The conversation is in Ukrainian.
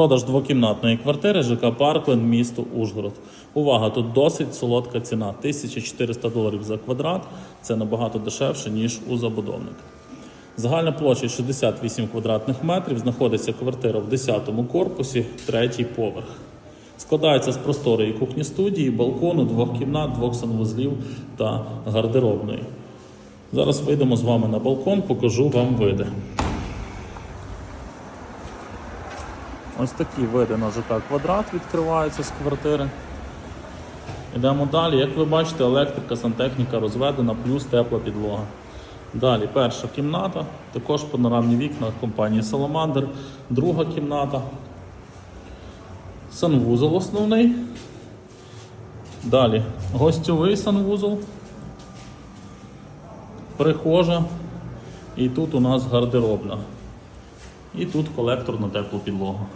Продаж двокімнатної квартири ЖК Паркленд, місто Ужгород. Увага, тут досить солодка ціна. 1400 доларів за квадрат. Це набагато дешевше, ніж у забудовника. Загальна площа 68 квадратних метрів. Знаходиться квартира в 10 корпусі, третій поверх. Складається з просторої кухні студії, балкону, двох кімнат, двох санвузлів та гардеробної. Зараз вийдемо з вами на балкон, покажу вам види. Ось такі види на ЖК квадрат відкриваються з квартири. Йдемо далі. Як ви бачите, електрика, сантехніка розведена, плюс тепла підлога. Далі перша кімната, також панорамні вікна компанії Salamander. Друга кімната. Санвузол основний. Далі гостьовий санвузол. Прихожа. І тут у нас гардеробна. І тут колектор на теплу підлогу.